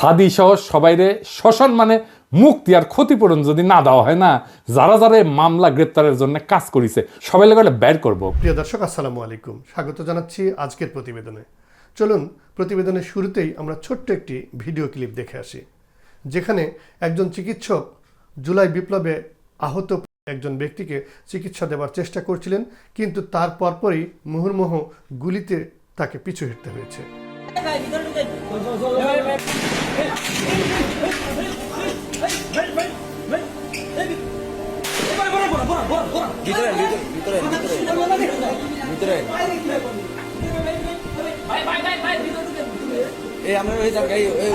সাদি সহ সবাইরে শ্মশান মানে মুক্তি আর ক্ষতিপূরণ যদি না দেওয়া হয় না, যারা যারা মামলা গ্রেপ্তারের জন্য কাজ করেছে, সবাই লাগে বের করব। প্রিয় দর্শক, আসসালামু আলাইকুম। স্বাগত জানাচ্ছি আজকের প্রতিবেদনে। চলুন, প্রতিবেদনের শুরুতেই আমরা ছোট্ট একটি ভিডিও ক্লিপ দেখে আসি, যেখানে একজন চিকিৎসক জুলাই বিপ্লবে আহত একজন ব্যক্তিকে চিকিৎসা দেওয়ার চেষ্টা করছিলেন, কিন্তু তার পরপরই মুহুর্মুহ গুলিতে তাকে পিছু হিটতে হয়েছে। ভিতরে ভিতরে ভিতরে ভিতরে এই আমরা ওই জায়গায় এই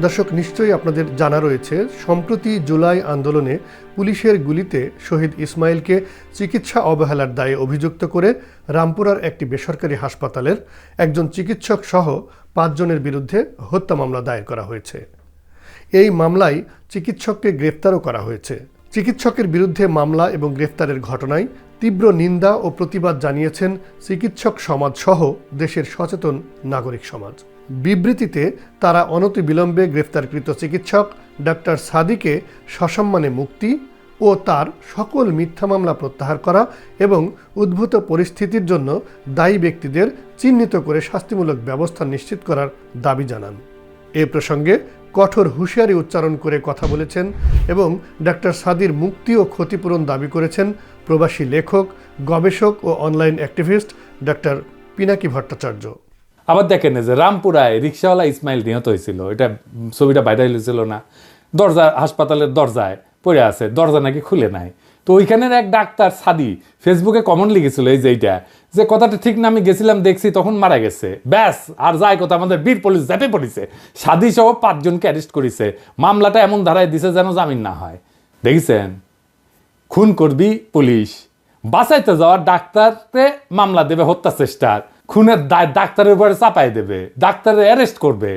দর্শক, নিশ্চয়ই আপনাদের জানা রয়েছে, সম্প্রতি জুলাই আন্দোলনে পুলিশের গুলিতে শহীদ ইসমাইলকে চিকিৎসা অবহেলার দায়ে অভিযুক্ত করে রামপুরার একটি বেসরকারি হাসপাতালের একজন চিকিৎসক সহ পাঁচজনের বিরুদ্ধে হত্যা মামলা দায়ের করা হয়েছে। এই মামলায় চিকিৎসককে গ্রেফতারও করা হয়েছে। চিকিৎসকের বিরুদ্ধে মামলা এবং গ্রেফতারের ঘটনায় তীব্র নিন্দা ও প্রতিবাদ জানিয়েছেন চিকিৎসক সমাজ সহ দেশের সচেতন নাগরিক সমাজ। বিবৃতিতে তারা অনতিবিলম্বে গ্রেফতারকৃত চিকিৎসক ডাক্তার সাদিকে সসম্মানে মুক্তি ও তার সকল মিথ্যা মামলা প্রত্যাহার করা এবং উদ্ভূত পরিস্থিতির জন্য দায়ী ব্যক্তিদের চিহ্নিত করে শাস্তিমূলক ব্যবস্থা নিশ্চিত করার দাবি জানান। এ প্রসঙ্গে কঠোর হুঁশিয়ারি উচ্চারণ করে কথা বলেছেন এবং ডাক্তার সাদির মুক্তি ও ক্ষতিপূরণ দাবি করেছেন প্রবাসী লেখক, গবেষক ও online activist doctor Pinaki Bhattacharya. আবার দেখেন যে রামপুরায় রিক্সাওয়ালা ইসমাইল নিহত হয়েছিল। এটা ছবিটা ভাইরাল হয়েছিল না। দরজা, হাসপাতালের দরজায় পড়ে আছে। দরজা নাকি খুলে নাই। তো ওইখানের এক ডাক্তার সাদি ফেসবুকে কমন লিখেছিল এই যে এইটা, যে কথাটা ঠিক না, আমি গেছিলাম, দেখছি, তখন মারা গেছে। ব্যাস, আর যায় কথা, আমাদের বীর পুলিশ জ্যাপে পড়েছে। সাদি সহ পাঁচজনকে অ্যারেস্ট করেছে। মামলাটা এমন ধারায় দিছে যেন জামিন না হয়। দেখেছেন? খুন করবি পুলিশ। বাঁচাইতে যাওয়া ডাক্তারকে মামলা দেবে, হত্যা চেষ্টার। খুনের দায় ডাক্তারের উপরে চাপাই দেবে, ডাক্তারের অ্যারেস্ট করবে।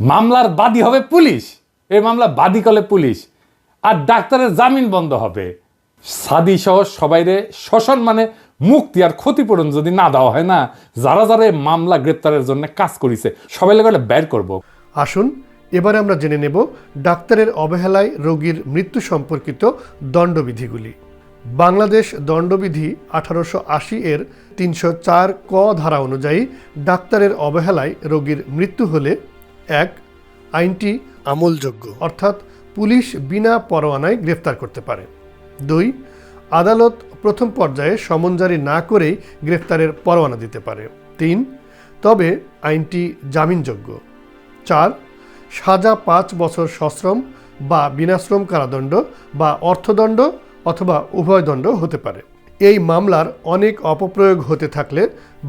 মামলার বাদী হবে পুলিশ। এই মামলা বাদী করলে পুলিশ। আর ডাক্তারের জামিন বন্ধ হবে। সাদি সহ সবাইরে শ্মশান মানে মুক্তি আর ক্ষতিপূরণ যদি না দেওয়া হয় না, যারা যারা মামলা গ্রেপ্তারের জন্য কাজ করেছে, সবাই লাগে বের করব। আসুন এবারে আমরা জেনে নেব ডাক্তারের অবহেলায় রোগীর মৃত্যু সম্পর্কিত দণ্ডবিধিগুলি। বাংলাদেশ দণ্ডবিধি আঠারোশো আশি এর তিনশো চার ক ধারা অনুযায়ী ডাক্তারের অবহেলায় রোগীর মৃত্যু হলে এক আইনটি আমলযোগ্য। অর্থাৎ পুলিশ বিনা পরোয়ানায় গ্রেফতার করতে পারে। দুই আদালত প্রথম পর্যায়ে সমন জারি না করেই গ্রেফতারের পরোয়ানা দিতে পারে। তিন তবে আইনটি জামিনযোগ্য। চার সাজা পাঁচ বছর সশ্রম বা বিনাশ্রম কারাদণ্ড বা অর্থদণ্ড অথবা উভয় দণ্ড হতে পারে। এই মামলার অনেক অপপ্রয়োগ হতে থাকলে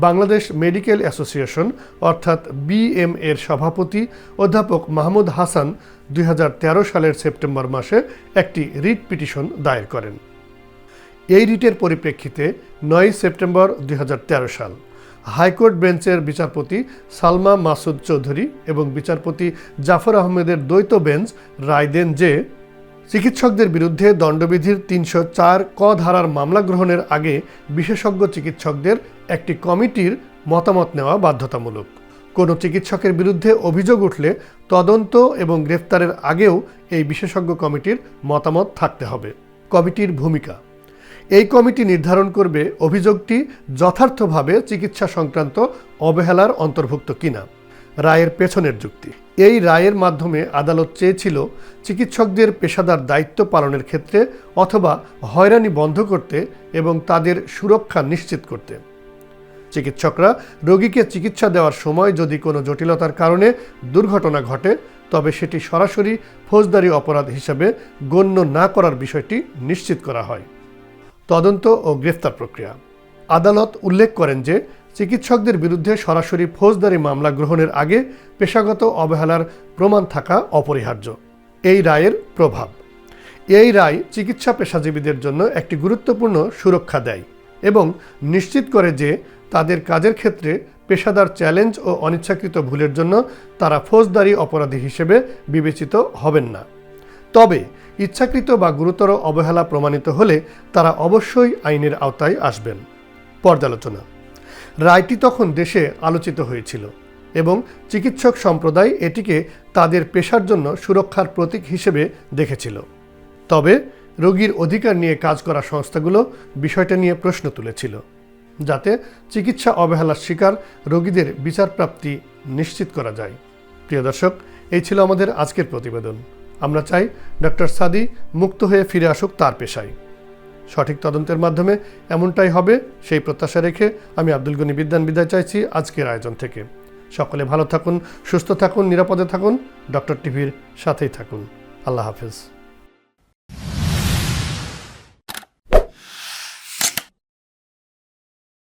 বাংলাদেশ মেডিকেল অ্যাসোসিয়েশন অর্থাৎ বিএম এর সভাপতি অধ্যাপক মাহমুদ হাসান দুই হাজার তেরো সালের সেপ্টেম্বর মাসে একটি রিট পিটিশন দায়ের করেন। এই রিটের পরিপ্রেক্ষিতে নয় সেপ্টেম্বর দুই হাজার তেরো সাল হাইকোর্ট বেঞ্চের বিচারপতি সালমা মাসুদ চৌধুরী এবং বিচারপতি জাফর আহমেদের দ্বৈত বেঞ্চ রায় দেন যে, চিকিৎসকদের বিরুদ্ধে দণ্ডবিধির তিনশো চার ক ধারার মামলা গ্রহণের আগে বিশেষজ্ঞ চিকিৎসকদের একটি কমিটির মতামত নেওয়া বাধ্যতামূলক। কোনো চিকিৎসকের বিরুদ্ধে অভিযোগ উঠলে তদন্ত এবং গ্রেফতারের আগেও এই বিশেষজ্ঞ কমিটির মতামত থাকতে হবে। কমিটির ভূমিকা এই কমিটি নির্ধারণ করবে অভিযোগটি যথার্থভাবে চিকিৎসা সংক্রান্ত অবহেলার অন্তর্ভুক্ত কিনা, রায়ের পেছনের যুক্তি। এই রায়ের মাধ্যমে আদালত চেয়েছিল চিকিৎসকদের পেশাদার দায়িত্ব পালনের ক্ষেত্রে অথবা হয়রানি বন্ধ করতে এবং তাদের সুরক্ষা নিশ্চিত করতে। চিকিৎসকরা রোগীকে চিকিৎসা দেওয়ার সময় যদি কোনো জটিলতার কারণে দুর্ঘটনা ঘটে, তবে সেটি সরাসরি ফৌজদারি অপরাধ হিসাবে গণ্য না করার বিষয়টি নিশ্চিত করা হয়। তদন্ত ও গ্রেফতার প্রক্রিয়া। আদালত উল্লেখ করেন যে, চিকিৎসকদের বিরুদ্ধে সরাসরি ফৌজদারি মামলা গ্রহণের আগে পেশাগত অবহেলার প্রমাণ থাকা অপরিহার্য। এই রায়ের প্রভাব। এই রায় চিকিৎসা পেশাজীবীদের জন্য একটি গুরুত্বপূর্ণ সুরক্ষা দেয় এবং নিশ্চিত করে যে, তাদের কাজের ক্ষেত্রে পেশাদার চ্যালেঞ্জ ও অনিচ্ছাকৃত ভুলের জন্য তারা ফৌজদারি অপরাধী হিসেবে বিবেচিত হবেন না। তবে ইচ্ছাকৃত বা গুরুতর অবহেলা প্রমাণিত হলে তারা অবশ্যই আইনের আওতায় আসবেন। পর্যালোচনা রায়টি তখন দেশে আলোচিত হয়েছিল এবং চিকিৎসক সম্প্রদায় এটিকে তাদের পেশার জন্য সুরক্ষার প্রতীক হিসেবে দেখেছিল। তবে রোগীর অধিকার নিয়ে কাজ করা সংস্থাগুলো বিষয়টা নিয়ে প্রশ্ন তুলেছিল, যাতে চিকিৎসা অবহেলার শিকার রোগীদের বিচারপ্রাপ্তি নিশ্চিত করা যায়। প্রিয় দর্শক, এই ছিল আমাদের আজকের প্রতিবেদন। আমরা চাই ডক্টর সাদি মুক্ত হয়ে ফিরে আসুক তার পেশায়। সঠিক তদন্তের মাধ্যমে এমনটাই হবে, সেই প্রত্যাশা রেখে আমি আব্দুল গনি বিদ্যান বিদায় চাইছি আজকের আয়োজন থেকে। সকলে ভালো থাকুন, সুস্থ থাকুন, নিরাপদে থাকুন। ডক্টর টিভির সাথেই থাকুন। আল্লাহ হাফেজ।